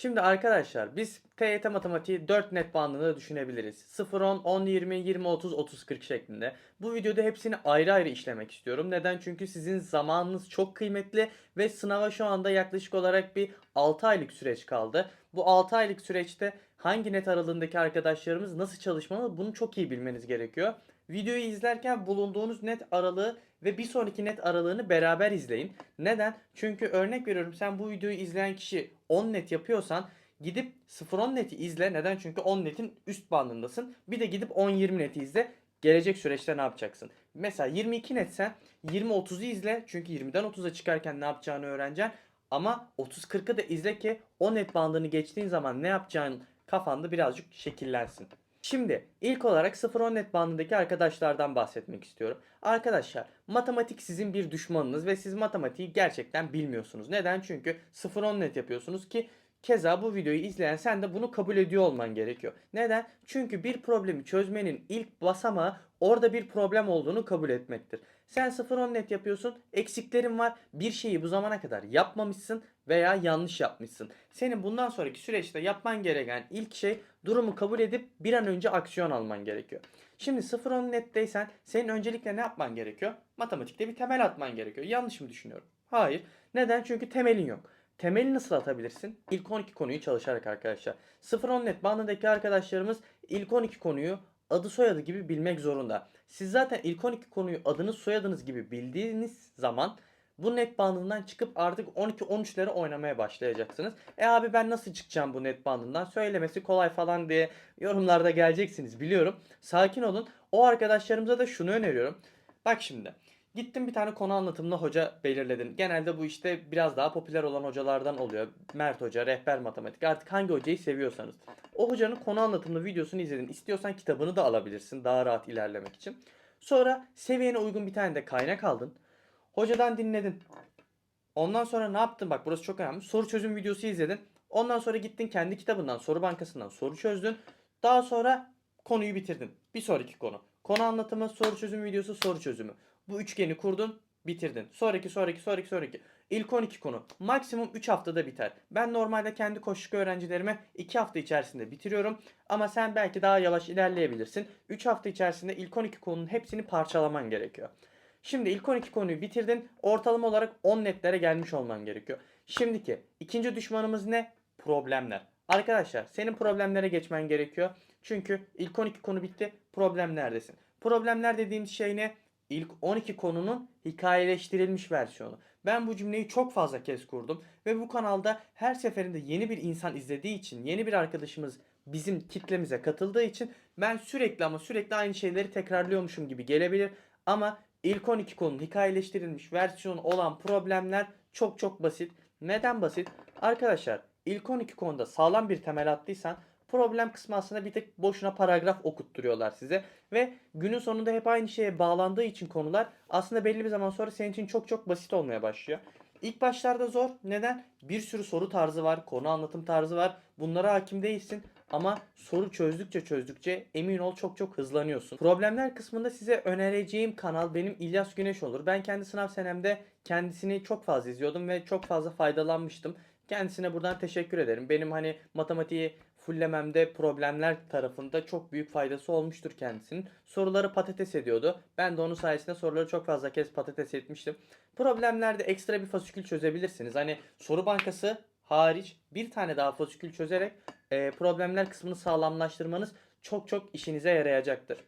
Şimdi arkadaşlar biz TYT matematiği 4 net bandında düşünebiliriz. 0 10 10 20 20 30 30 40 şeklinde. Bu videoda hepsini ayrı ayrı işlemek istiyorum. Neden? Çünkü sizin zamanınız çok kıymetli ve sınava şu anda yaklaşık olarak bir 6 aylık süreç kaldı. Bu 6 aylık süreçte hangi net aralığındaki arkadaşlarımız nasıl çalışmalı bunu çok iyi bilmeniz gerekiyor. Videoyu izlerken bulunduğunuz net aralığı ve bir sonraki net aralığını beraber izleyin. Neden? Çünkü örnek veriyorum sen bu videoyu izleyen kişi 10 net yapıyorsan gidip 0-10 neti izle. Neden? Çünkü 10 netin üst bandındasın. Bir de gidip 10-20 neti izle. Gelecek süreçte ne yapacaksın? Mesela 22 netsen 20-30'u izle. Çünkü 20'den 30'a çıkarken ne yapacağını öğreneceksin. Ama 30-40'ı da izle ki o net bandını geçtiğin zaman ne yapacağın kafanda birazcık şekillensin. Şimdi ilk olarak 0-10 net bandındaki arkadaşlardan bahsetmek istiyorum. Arkadaşlar matematik sizin bir düşmanınız ve siz matematiği gerçekten bilmiyorsunuz. Neden? Çünkü 0-10 net yapıyorsunuz ki keza bu videoyu izleyen sen de bunu kabul ediyor olman gerekiyor. Neden? Çünkü bir problemi çözmenin ilk basamağı orada bir problem olduğunu kabul etmektir. Sen 0-10 net yapıyorsun, eksiklerin var, bir şeyi bu zamana kadar yapmamışsın veya yanlış yapmışsın. Senin bundan sonraki süreçte yapman gereken ilk şey durumu kabul edip bir an önce aksiyon alman gerekiyor. Şimdi 0-10 netteysen senin öncelikle ne yapman gerekiyor? Matematikte bir temel atman gerekiyor. Yanlış mı düşünüyorum? Hayır. Neden? Çünkü temelin yok. Temeli nasıl atabilirsin? İlk 12 konuyu çalışarak arkadaşlar. 0-10 net bandındaki arkadaşlarımız ilk 12 konuyu adı soyadı gibi bilmek zorunda. Siz zaten ilk 12 konuyu adınız soyadınız gibi bildiğiniz zaman bu net bandından çıkıp artık 12-13'lere oynamaya başlayacaksınız. E abi ben nasıl çıkacağım bu net bandından? Söylemesi kolay falan diye yorumlarda geleceksiniz biliyorum. Sakin olun. O arkadaşlarımıza da şunu öneriyorum. Bak şimdi. Gittin bir tane konu anlatımında hoca belirledin. Genelde bu işte biraz daha popüler olan hocalardan oluyor. Mert Hoca, rehber matematik. Artık hangi hocayı seviyorsanız. O hocanın konu anlatımlı videosunu izledin. İstiyorsan kitabını da alabilirsin daha rahat ilerlemek için. Sonra seviyene uygun bir tane de kaynak aldın. Hocadan dinledin. Ondan sonra ne yaptın? Bak burası çok önemli. Soru çözüm videosu izledin. Ondan sonra gittin kendi kitabından, soru bankasından soru çözdün. Daha sonra konuyu bitirdin. Bir sonraki konu. Konu anlatımı, soru çözüm videosu, soru çözümü. Bu üçgeni kurdun, bitirdin. Sonraki, sonraki, sonraki, sonraki. İlk 12 konu. Maksimum 3 haftada biter. Ben normalde kendi koşuk öğrencilerime 2 hafta içerisinde bitiriyorum. Ama sen belki daha yavaş ilerleyebilirsin. 3 hafta içerisinde ilk 12 konunun hepsini parçalaman gerekiyor. Şimdi ilk 12 konuyu bitirdin. Ortalama olarak 10 netlere gelmiş olman gerekiyor. Şimdiki ikinci düşmanımız ne? Problemler. Arkadaşlar senin problemlere geçmen gerekiyor. Çünkü ilk 12 konu bitti. Problemlerdesin. Problemler dediğimiz şey ne? İlk 12 konunun hikayeleştirilmiş versiyonu. Ben bu cümleyi çok fazla kez kurdum ve bu kanalda her seferinde yeni bir insan izlediği için, yeni bir arkadaşımız bizim kitlemize katıldığı için ben sürekli ama sürekli aynı şeyleri tekrarlıyormuşum gibi gelebilir. Ama ilk 12 konunun hikayeleştirilmiş versiyonu olan problemler çok çok basit. Neden basit? Arkadaşlar ilk 12 konuda sağlam bir temel attıysan problem kısmı aslında bir tek boşuna paragraf okutturuyorlar size. Ve günün sonunda hep aynı şeye bağlandığı için konular aslında belli bir zaman sonra senin için çok çok basit olmaya başlıyor. İlk başlarda zor. Neden? Bir sürü soru tarzı var, konu anlatım tarzı var. Bunlara hakim değilsin ama soru çözdükçe çözdükçe emin ol çok çok hızlanıyorsun. Problemler kısmında size önereceğim kanal benim İlyas Güneş olur. Ben kendi sınav senemde kendisini çok fazla izliyordum ve çok fazla faydalanmıştım. Kendisine buradan teşekkür ederim. Benim hani matematiği fullememde problemler tarafında çok büyük faydası olmuştur kendisinin. Soruları patates ediyordu. Ben de onun sayesinde soruları çok fazla kez patates etmiştim. Problemlerde ekstra bir fasikül çözebilirsiniz. Hani soru bankası hariç bir tane daha fasikül çözerek e, problemler kısmını sağlamlaştırmanız çok çok işinize yarayacaktır.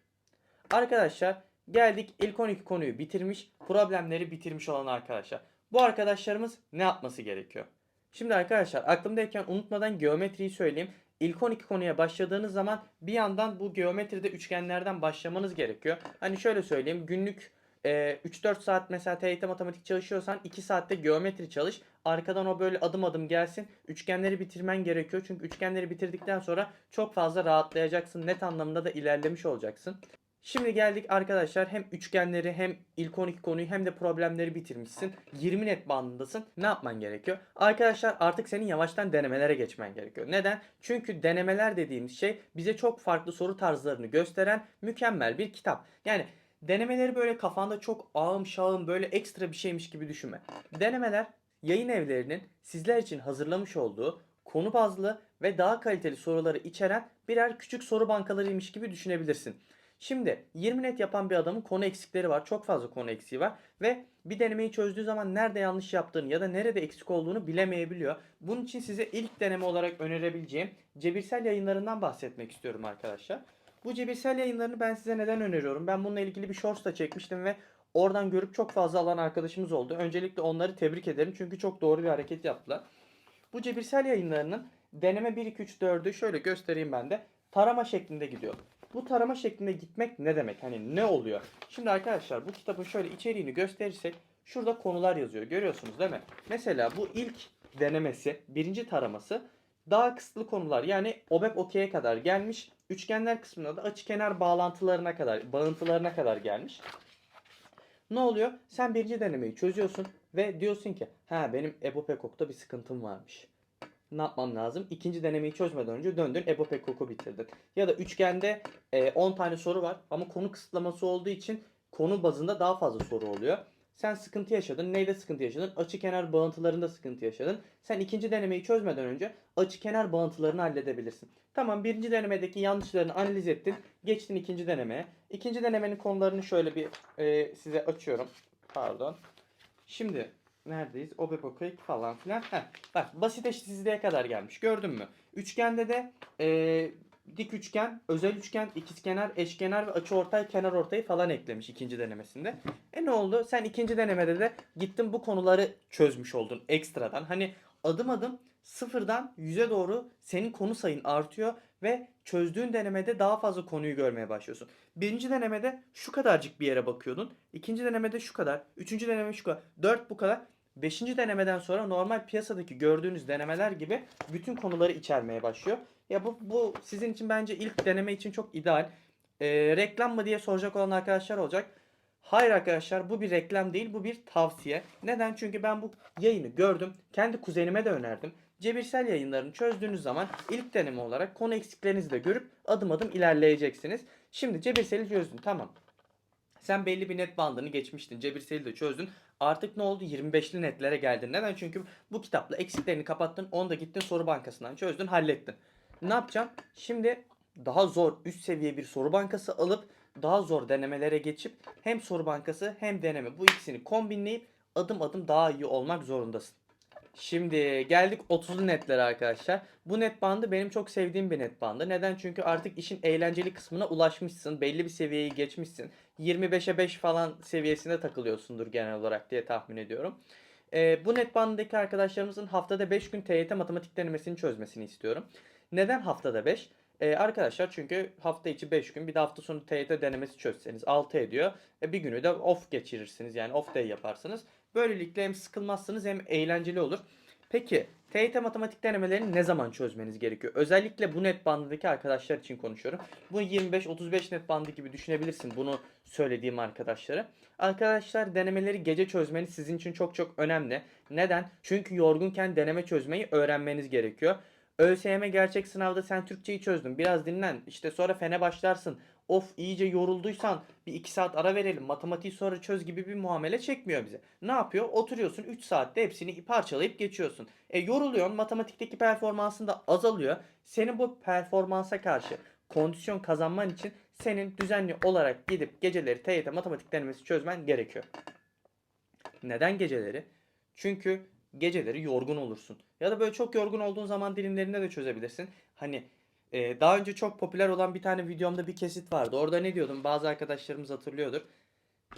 Arkadaşlar geldik ilk 12 konuyu bitirmiş, problemleri bitirmiş olan arkadaşlar. Bu arkadaşlarımız ne yapması gerekiyor? Şimdi arkadaşlar aklımdayken unutmadan geometriyi söyleyeyim. İlk 12 konuya başladığınız zaman bir yandan bu geometride üçgenlerden başlamanız gerekiyor. Hani şöyle söyleyeyim günlük e, 3-4 saat mesela TYT matematik çalışıyorsan 2 saatte geometri çalış. Arkadan o böyle adım adım gelsin. Üçgenleri bitirmen gerekiyor. Çünkü üçgenleri bitirdikten sonra çok fazla rahatlayacaksın. Net anlamda da ilerlemiş olacaksın. Şimdi geldik arkadaşlar hem üçgenleri hem ilk 12 konuyu hem de problemleri bitirmişsin. 20 net bandındasın. Ne yapman gerekiyor? Arkadaşlar artık senin yavaştan denemelere geçmen gerekiyor. Neden? Çünkü denemeler dediğimiz şey bize çok farklı soru tarzlarını gösteren mükemmel bir kitap. Yani denemeleri böyle kafanda çok ağım şağım böyle ekstra bir şeymiş gibi düşünme. Denemeler yayın evlerinin sizler için hazırlamış olduğu konu bazlı ve daha kaliteli soruları içeren birer küçük soru bankalarıymış gibi düşünebilirsin. Şimdi 20 net yapan bir adamın konu eksikleri var. Çok fazla konu eksiği var ve bir denemeyi çözdüğü zaman nerede yanlış yaptığını ya da nerede eksik olduğunu bilemeyebiliyor. Bunun için size ilk deneme olarak önerebileceğim cebirsel yayınlarından bahsetmek istiyorum arkadaşlar. Bu cebirsel yayınlarını ben size neden öneriyorum? Ben bununla ilgili bir shorts da çekmiştim ve oradan görüp çok fazla alan arkadaşımız oldu. Öncelikle onları tebrik ederim çünkü çok doğru bir hareket yaptılar. Bu cebirsel yayınlarının deneme 1 2 3 4'ü şöyle göstereyim ben de. Tarama şeklinde gidiyor. Bu tarama şeklinde gitmek ne demek? Hani ne oluyor? Şimdi arkadaşlar bu kitabın şöyle içeriğini gösterirsek şurada konular yazıyor. Görüyorsunuz değil mi? Mesela bu ilk denemesi, birinci taraması daha kısıtlı konular. Yani OBEP OK'ye kadar gelmiş. Üçgenler kısmında da açıkenar bağlantılarına kadar, bağıntılarına kadar gelmiş. Ne oluyor? Sen birinci denemeyi çözüyorsun ve diyorsun ki ha benim Ebo Pekok'ta bir sıkıntım varmış. Ne yapmam lazım? İkinci denemeyi çözmeden önce döndün Ebo Pekok'u bitirdin. Ya da üçgende e, 10 tane soru var ama konu kısıtlaması olduğu için konu bazında daha fazla soru oluyor. Sen sıkıntı yaşadın. Neyde sıkıntı yaşadın? Açı kenar bağıntılarında sıkıntı yaşadın. Sen ikinci denemeyi çözmeden önce açı kenar bağıntılarını halledebilirsin. Tamam birinci denemedeki yanlışlarını analiz ettin. Geçtin ikinci denemeye. İkinci denemenin konularını şöyle bir e, size açıyorum. Pardon. Şimdi neredeyiz? Obepokek falan filan. Heh, bak basit eşitsizliğe kadar gelmiş. Gördün mü? Üçgende de e, dik üçgen, özel üçgen, ikizkenar, eşkenar ve açıortay, kenarortayı falan eklemiş ikinci denemesinde. E ne oldu? Sen ikinci denemede de gittin bu konuları çözmüş oldun ekstradan. Hani adım adım sıfırdan yüze doğru senin konu sayın artıyor ve çözdüğün denemede daha fazla konuyu görmeye başlıyorsun. Birinci denemede şu kadarcık bir yere bakıyordun. İkinci denemede şu kadar. Üçüncü deneme şu kadar. Dört bu kadar. Beşinci denemeden sonra normal piyasadaki gördüğünüz denemeler gibi bütün konuları içermeye başlıyor. Ya bu, bu sizin için bence ilk deneme için çok ideal. Ee, reklam mı diye soracak olan arkadaşlar olacak. Hayır arkadaşlar bu bir reklam değil bu bir tavsiye. Neden? Çünkü ben bu yayını gördüm. Kendi kuzenime de önerdim. Cebirsel yayınlarını çözdüğünüz zaman ilk deneme olarak konu eksiklerinizi de görüp adım adım ilerleyeceksiniz. Şimdi cebirseli çözdün tamam. Sen belli bir net bandını geçmiştin. Cebirseli de çözdün. Artık ne oldu? 25'li netlere geldin. Neden? Çünkü bu kitapla eksiklerini kapattın. Onu da gittin soru bankasından çözdün, hallettin. Ne yapacağım? Şimdi daha zor üst seviye bir soru bankası alıp daha zor denemelere geçip hem soru bankası hem deneme bu ikisini kombinleyip adım adım daha iyi olmak zorundasın. Şimdi geldik 30'lu netlere arkadaşlar. Bu net bandı benim çok sevdiğim bir net bandı. Neden? Çünkü artık işin eğlenceli kısmına ulaşmışsın. Belli bir seviyeyi geçmişsin. 25'e 5 falan seviyesinde takılıyorsundur genel olarak diye tahmin ediyorum. Ee, bu net bandındaki arkadaşlarımızın haftada 5 gün TYT matematik denemesini çözmesini istiyorum. Neden haftada 5? Ee, arkadaşlar çünkü hafta içi 5 gün bir de hafta sonu TYT denemesi çözseniz 6 ediyor. E, bir günü de off geçirirsiniz yani off day yaparsınız. Böylelikle hem sıkılmazsınız hem eğlenceli olur. Peki TYT matematik denemelerini ne zaman çözmeniz gerekiyor? Özellikle bu net bandındaki arkadaşlar için konuşuyorum. Bu 25-35 net bandı gibi düşünebilirsin bunu söylediğim arkadaşları. Arkadaşlar denemeleri gece çözmeniz sizin için çok çok önemli. Neden? Çünkü yorgunken deneme çözmeyi öğrenmeniz gerekiyor. ÖSYM gerçek sınavda sen Türkçeyi çözdün. Biraz dinlen. İşte sonra fene başlarsın. Of iyice yorulduysan bir 2 saat ara verelim. Matematiği sonra çöz gibi bir muamele çekmiyor bize. Ne yapıyor? Oturuyorsun 3 saatte hepsini parçalayıp geçiyorsun. E yoruluyorsun. Matematikteki performansın da azalıyor. Senin bu performansa karşı kondisyon kazanman için senin düzenli olarak gidip geceleri TYT matematik denemesi çözmen gerekiyor. Neden geceleri? Çünkü geceleri yorgun olursun. Ya da böyle çok yorgun olduğun zaman dilimlerinde de çözebilirsin. Hani e, daha önce çok popüler olan bir tane videomda bir kesit vardı. Orada ne diyordum? Bazı arkadaşlarımız hatırlıyordur.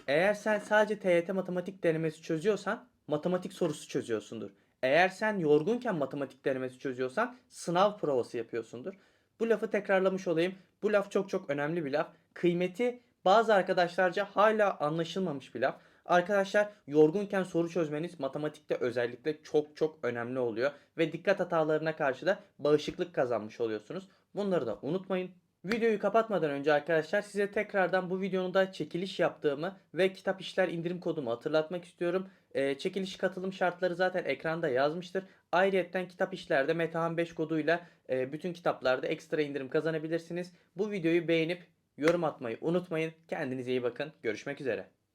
Eğer sen sadece TYT matematik denemesi çözüyorsan matematik sorusu çözüyorsundur. Eğer sen yorgunken matematik denemesi çözüyorsan sınav provası yapıyorsundur. Bu lafı tekrarlamış olayım. Bu laf çok çok önemli bir laf. Kıymeti bazı arkadaşlarca hala anlaşılmamış bir laf. Arkadaşlar yorgunken soru çözmeniz matematikte özellikle çok çok önemli oluyor. Ve dikkat hatalarına karşı da bağışıklık kazanmış oluyorsunuz. Bunları da unutmayın. Videoyu kapatmadan önce arkadaşlar size tekrardan bu videonun da çekiliş yaptığımı ve kitap işler indirim kodumu hatırlatmak istiyorum. Ee, çekiliş katılım şartları zaten ekranda yazmıştır. Ayrıyeten kitap işlerde Metehan 5 koduyla e, bütün kitaplarda ekstra indirim kazanabilirsiniz. Bu videoyu beğenip yorum atmayı unutmayın. Kendinize iyi bakın. Görüşmek üzere.